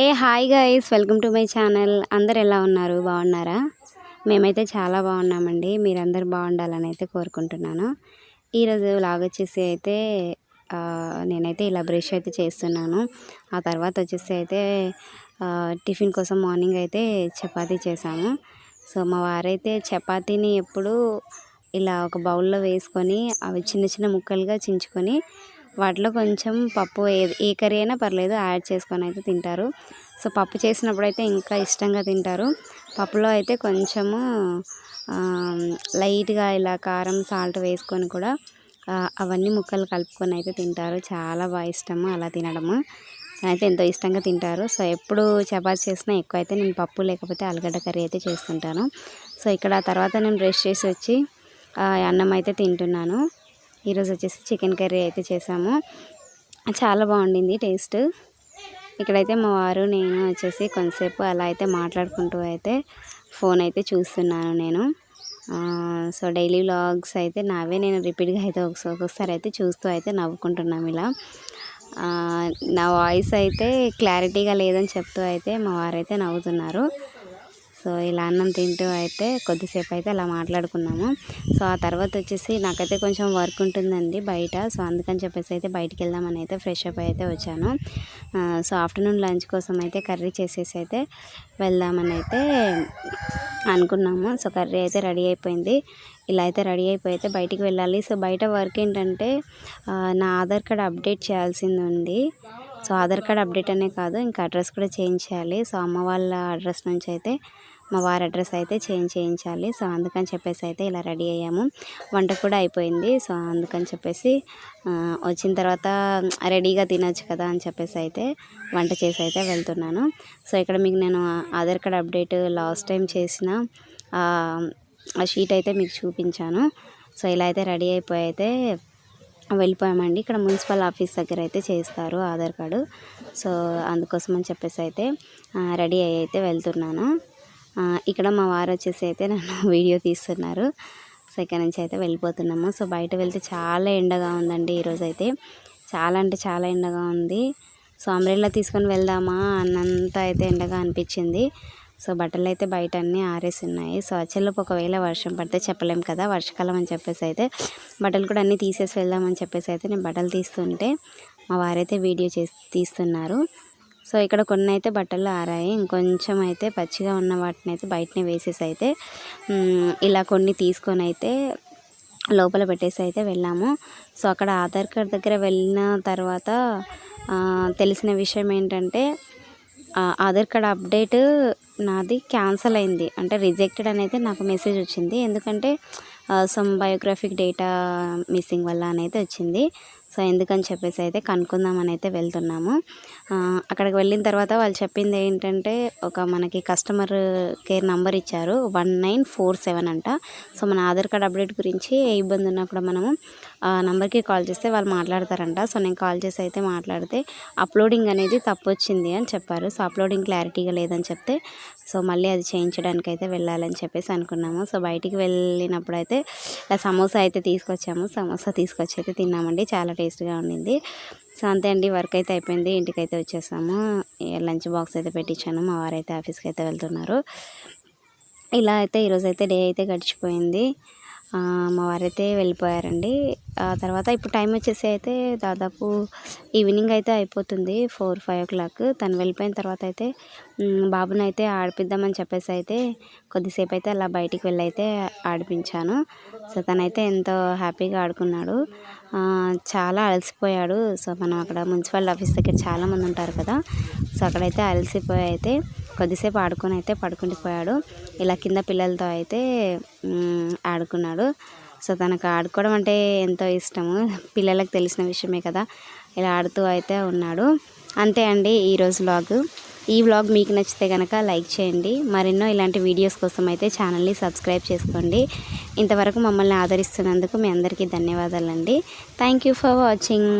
Hey hi guys welcome to my channel. అందరు ఎలా ఉన్నారు? బాగున్నారా? మేమైతే చాలా బాగున్నామండి. మీరందరూ బాగుండాలని అయితే కోరుకుంటున్నాను. ఈరోజు లాగ్ వచ్చేసి అయితే నేనైతే ఇలా బ్రష్ అయితే చేస్తున్నాను. ఆ తర్వాత వచ్చేసి అయితే టిఫిన్ కోసం మార్నింగ్ అయితే చపాతీ చేశాము సో మా వారైతే చపాతీని ఎప్పుడు ఇలా ఒక బౌల్లో వేసుకొని అవి చిన్న చిన్న ముక్కలుగా చించుకొని వాటిలో కొంచెం పప్పు ఏ- ఏ కర్రీ అయినా పర్లేదు యాడ్ చేసుకొని అయితే తింటారు. సో పప్పు చేసినప్పుడు అయితే ఇంకా ఇష్టంగా తింటారు. పప్పులో అయితే కొంచెము లైట్గా ఇలా కారం సాల్ట్ వేసుకొని కూడా అవన్నీ ముక్కలు కలుపుకొని అయితే తింటారు. చాలా బాగా ఇష్టము అలా తినడము. అయితే ఎంతో ఇష్టంగా తింటారు. సో ఎప్పుడు చపాతి చేసినా ఎక్కువ అయితే నేను పప్పు లేకపోతే ఆలుగడ్డ కర్రీ అయితే చేస్తుంటాను. సో ఇక్కడ తర్వాత నేను బ్రష్ చేసి వచ్చి అన్నం అయితే తింటున్నాను. ఈరోజు వచ్చేసి చికెన్ కర్రీ అయితే చేసాము. చాలా బాగుండింది టేస్ట్. ఇక్కడైతే మా వారు నేను వచ్చేసి కొంతసేపు అలా అయితే మాట్లాడుకుంటూ అయితే ఫోన్ అయితే చూస్తున్నాను నేను. సో డైలీ వ్లాగ్స్ అయితే నావే నేను రిపీట్గా అయితే ఒకసారి ఒక్కొక్కసారి అయితే చూస్తూ అయితే నవ్వుకుంటున్నాం ఇలా. నా వాయిస్ అయితే క్లారిటీగా లేదని చెప్తూ అయితే మా వారైతే నవ్వుతున్నారు. సో ఇలా అన్నం తింటూ అయితే కొద్దిసేపు అయితే అలా మాట్లాడుకున్నాము. సో ఆ తర్వాత వచ్చేసి నాకైతే కొంచెం వర్క్ ఉంటుందండి బయట. సో అందుకని చెప్పేసి అయితే బయటికి వెళ్దామని అయితే ఫ్రెష్ అప్ అయితే వచ్చాను. సో ఆఫ్టర్నూన్ లంచ్ కోసం అయితే కర్రీ చేసేసి అయితే వెళ్దామని అయితే అనుకున్నాము. సో కర్రీ అయితే రెడీ అయిపోయింది. ఇలా అయితే రెడీ అయిపోయి అయితే బయటికి వెళ్ళాలి. సో బయట వర్క్ ఏంటంటే నా ఆధార్ కార్డ్ అప్డేట్ చేయాల్సింది ఉంది. సో ఆధార్ కార్డ్ అప్డేట్ అనే కాదు ఇంకా అడ్రస్ కూడా చేంజ్ చేయాలి. సో అమ్మ వాళ్ళ అడ్రస్ నుంచి అయితే మా వారి అడ్రస్ అయితే చేంజ్ చేయించాలి. సో అందుకని చెప్పేసి అయితే ఇలా రెడీ అయ్యాము. వంట కూడా అయిపోయింది. సో అందుకని చెప్పేసి వచ్చిన తర్వాత రెడీగా తినొచ్చు కదా అని చెప్పేసి అయితే వంట చేసి అయితే వెళ్తున్నాను. సో ఇక్కడ మీకు నేను Aadhaar card update last time చేసిన ఆ, షీట్ అయితే మీకు చూపించాను. సో ఇలా అయితే రెడీ అయిపోయి అయితే వెళ్ళిపోయామండి. ఇక్కడ మున్సిపల్ ఆఫీస్ దగ్గర అయితే చేస్తారు ఆధార్ కార్డు. సో అందుకోసం అని చెప్పేసి అయితే రెడీ అయ్యి అయితే వెళ్తున్నాను. ఇక్కడ మా వారు వచ్చేసి అయితే నన్ను వీడియో తీస్తున్నారు. సో ఇక్కడ నుంచి అయితే వెళ్ళిపోతున్నాము. సో బయట వెళ్తే చాలా ఎండగా ఉందండి ఈరోజు అయితే. చాలా అంటే చాలా ఎండగా ఉంది. సో అంబ్రెల్లా తీసుకొని వెళ్దామా అన్నంత అయితే ఎండగా అనిపించింది. సో బట్టలు అయితే బయట అన్నీ ఆరేసి ఉన్నాయి సో వచ్చేలోపు ఒకవేళ వర్షం పడితే చెప్పలేం కదా వర్షకాలం అని చెప్పేసి అయితే. బట్టలు కూడా అన్నీ తీసేసి వెళ్దామని చెప్పేసి అయితే నేను బట్టలు తీస్తుంటే మా వారైతే వీడియో చేసి తీస్తున్నారు. సో ఇక్కడ కొన్ని అయితే బట్టలు ఆరాయి. ఇంకొంచెం అయితే పచ్చిగా ఉన్న వాటిని అయితే బయటనే వేసేసి అయితే ఇలా కొన్ని తీసుకొని అయితే లోపల పెట్టేసి అయితే వెళ్ళాము. సో అక్కడ ఆధార్ కార్డ్ దగ్గర వెళ్ళిన తర్వాత తెలిసిన విషయం ఏంటంటే ఆధార్ కార్డ్ అప్డేట్ నాది క్యాన్సల్ అయింది. అంటే రిజెక్టెడ్ అనేది నాకు మెసేజ్ వచ్చింది. ఎందుకంటే సమ్ బయోగ్రాఫిక్ డేటా మిస్సింగ్ వల్ల అనేది వచ్చింది. సో ఎందుకని చెప్పేసి అయితే కనుక్కుందామని అయితే వెళ్తున్నాము. అక్కడికి వెళ్ళిన తర్వాత వాళ్ళు చెప్పింది ఏంటంటే ఒక మనకి కస్టమర్ కేర్ నంబర్ ఇచ్చారు వన్ నైన్ ఫోర్ సెవెన్ అంట. సో మన ఆధార్ కార్డ్ అప్డేట్ గురించి ఏ ఇబ్బంది ఉన్నా కూడా మనము ఆ నెంబర్కి కాల్ చేస్తే వాళ్ళు మాట్లాడతారంట. సో నేను కాల్ చేసి అయితే మాట్లాడితే అప్లోడింగ్ అనేది తప్పు వచ్చింది అని చెప్పారు. సో అప్లోడింగ్ క్లారిటీగా లేదని చెప్తే సో మళ్ళీ అది చేయించడానికి అయితే వెళ్ళాలని చెప్పేసి అనుకున్నాము. సో బయటికి వెళ్ళినప్పుడు అయితే సమోసా అయితే తీసుకొచ్చాము. సమోసా తీసుకొచ్చి అయితే తిన్నామండి. చాలా టేస్ట్గా ఉండింది. సో అంతే అండి. వర్క్ అయితే అయిపోయింది. ఇంటికి అయితే వచ్చేసాము లంచ్ బాక్స్ అయితే పెట్టించాను. మా వారైతే ఆఫీస్కి అయితే వెళ్తున్నారు. ఇలా అయితే ఈరోజు అయితే డే అయితే గడిచిపోయింది. అమ్మవారైతే మా వారైతే వెళ్ళిపోయారండి. ఆ తర్వాత ఇప్పుడు టైం వచ్చేసి అయితే దాదాపు ఈవినింగ్ అయితే అయిపోతుంది ఫోర్ ఫైవ్ ఓ క్లాక్. తను వెళ్ళిపోయిన తర్వాత అయితే మ్, బాబుని అయితే ఆడిపిద్దామని చెప్పేసి అయితే కొద్దిసేపు అయితే అలా బయటికి వెళ్ళైతే ఆడిపించాను. సో తనైతే ఎంతో హ్యాపీగా ఆడుకున్నాడు. చాలా అలసిపోయాడు. సో మనం అక్కడ మున్సిపల్ ఆఫీస్ దగ్గర చాలామంది ఉంటారు కదా సో అక్కడైతే అలసిపోయి అయితే కొద్దిసేపు ఆడుకొని అయితే పడుకుండిపోయాడు ఇలా కింద పిల్లలతో అయితే ఆడుకున్నాడు. సో తనకు ఆడుకోవడం అంటే ఎంతో ఇష్టము. పిల్లలకు తెలిసిన విషయమే కదా. ఇలా ఆడుతూ అయితే ఉన్నాడు. అంతే అండి ఈరోజు వ్లాగ్ ఈ వ్లాగ్ మీకు నచ్చితే కనుక లైక్ చేయండి. మరెన్నో ఇలాంటి వీడియోస్ కోసం అయితే ఛానల్ని సబ్స్క్రైబ్ చేసుకోండి. ఇంతవరకు మమ్మల్ని ఆదరిస్తున్నందుకు మీ అందరికీ ధన్యవాదాలండి. Thank you for watching